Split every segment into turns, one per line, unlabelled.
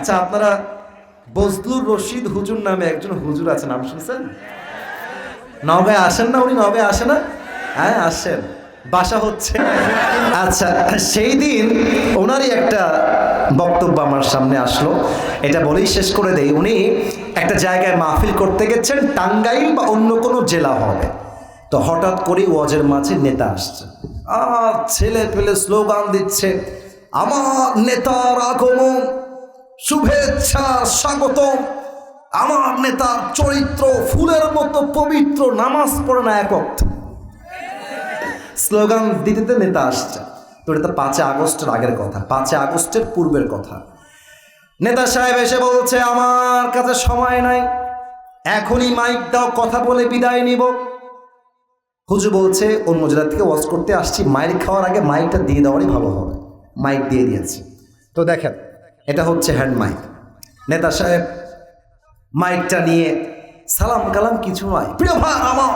আচ্ছা আপনারা বজলুর রশিদ হুজুর নামে একজন হুজুর আছে, নাম শুনছেন? নবে আসেন না উনি? নবে আসে না? হ্যাঁ আসেন। বাসা হচ্ছে। আচ্ছা সেই দিন ওনারই একটা বক্তব্য আমার সামনে আসলো। এটা বলেই শেষ করে দেই। উনি একটা জায়গায় মাহফিল করতে গেছেন, টাঙ্গাইল বা অন্য কোনো জেলা হবে তো হঠাৎ করে ওয়াজের মাঝে নেতা আসছে। আর ছেলে পেলে স্লোগান দিচ্ছে, আমার নেতার আগমন শুভেচ্ছা স্বাগত আমার নেতার চরিত্র, ফুলের মতো পবিত্র নামাজ পড়ে না এক স্লোগান দিতে নেতা আসছে। তো এটা তো পাঁচই আগস্টের আগের কথা পাঁচে আগস্টের পূর্বের কথা। নেতা সাহেব এসে বলছে, আমার কাছে সময় নাই। এখনই মাইক দাও, কথা বলে বিদায় নিব। হুজু বলছে, অন্য জেলা থেকে ওয়াশ করতে আসছি। মাইক খাওয়ার আগে মাইকটা দিয়ে দেওয়ারই ভালো হবে। মাইক দিয়ে দিয়েছে। তো দেখেন এটা হচ্ছে হ্যান্ড মাইক নেতা সাহেব মাইকটা নিয়ে সালাম কালাম কিছু নয়। প্রিয় ভাই আমার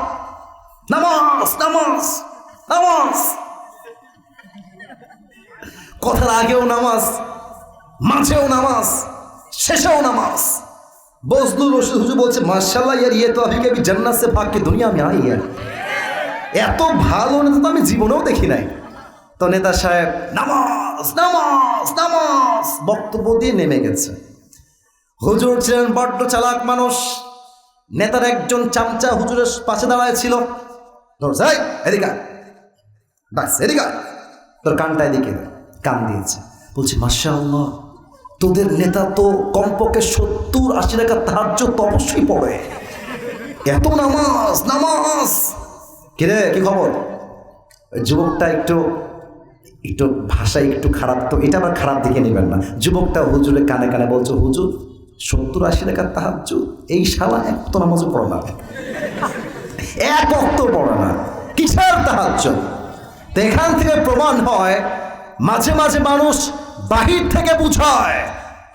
নামাজ নামাজ নামাজ। কথার আগেও নামাজ, মাঝেও নামাজ, শেষেও নামাজ। বজলুল রশিদ হুজুর বলছে মার্শাল্লাহ ইয়ার ইয়ে তো কবি জান্নাত সে ভাগ কে দুনিয়া মে আই এত ভালো নেতা তো আমি জীবনেও দেখি নাই। তো নেতা সাহেব, নামাজ নামাজ নামাজ। বক্তব্য দিয়ে নেমে গেছে। হুজুর ছিলেন বড্ড চালাক মানুষ। নেতার একজন চামচা হুজুরের পাশে দাঁড়ায় ছিল। তোর কানটা এদিকে কান দিয়েছে। বলছি মাসা আল্লাহ তোদের নেতা তো কমপক্ষে সত্তর আশি টাকা ধার্য তো অবশ্যই পড়ে। এত নামাজ নামাজ। কিরে, কি খবর? যুবকটা একটু একটু ভাষা একটু খারাপ, তো এটা আবার খারাপ দিকে নেবেন না। যুবকটা হুজুরে কানে কানে বলছে, হুজুর, সত্তর আশি টাকার তাহাজ এই শালা এক তো নামাজও পড়ে না। এক অক্ত পড়ে না। কিসের তাহাজ এখান থেকে প্রমাণ হয়, মাঝে মাঝে মানুষ বাহির থেকে বুঝায়।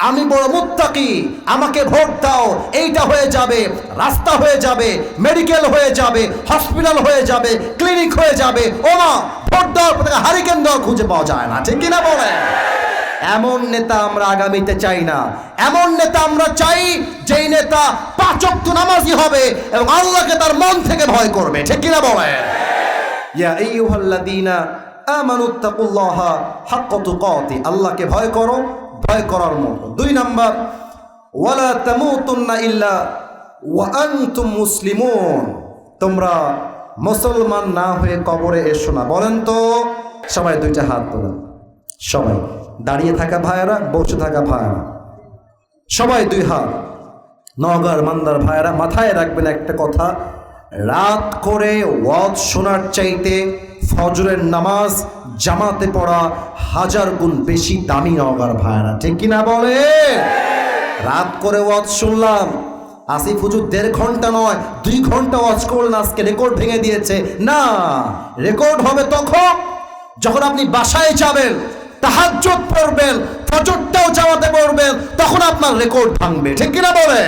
আমি বড় মুত্তাকি, আমাকে ভোট দাও, এইটা হয়ে যাবে, রাস্তা হয়ে যাবে, মেডিকেল হয়ে যাবে, হসপিটাল হয়ে যাবে, ক্লিনিক হয়ে যাবে। ও মা ভোট দেওয়ার হারিকেন দেওয়া খুঁজে পাওয়া যায় না, ঠিক কিনা বলে? এমন নেতা আমরা আগামীতে চাই না। এমন নেতা আমরা চাই, যেই নেতা পাচক নামাজি হবে এবং আল্লাহকে তার মন থেকে ভয় করবে, ঠিক কিনা বলে? ইয়া আইয়ুহাল্লাযীনা আমানুত্তাকুল্লাহা হাক্কা তুকাতি, আল্লাহকে ভয় করো ভয় করার মতো। দুই নাম্বার, ওয়ালা তামুতুন্না ইল্লা ওয়া আনতুম মুসলিমুন। তোমরা মুসলমান না হয়ে কবরে এসো না। বলেন তো, সবাই দুইটা হাত তোলেন। সবাই, দাঁড়িয়ে থাকা ভাইয়েরা, বসে থাকা ভাইয়েরা। সবাই দুই হাত। নগর মান্দার ভাইয়েরা, মাথায় রাখবেন একটা কথা, রাত করে ওয়াজ শোনার চাইতে ফজরের নামাজ জামাতে পড়া হাজার গুণ বেশি দামি নগর ভাইয়েরা, ঠিক কিনা বলে? রাত করে ওয়াজ শুনলাম, আসিফ হুজুর দেড় ঘণ্টা নয়, দুই ঘণ্টা ওয়াজ করলেন, আজকে রেকর্ড ভেঙে দিয়েছে। না, রেকর্ড হবে তখন, যখন আপনি বাসায় যাবেন, তাহাজ্জুদ পড়বেন, ফজরটাও জামাতে পড়বেন, তখন আপনার রেকর্ড ভাঙবে, ঠিক কিনা বলে?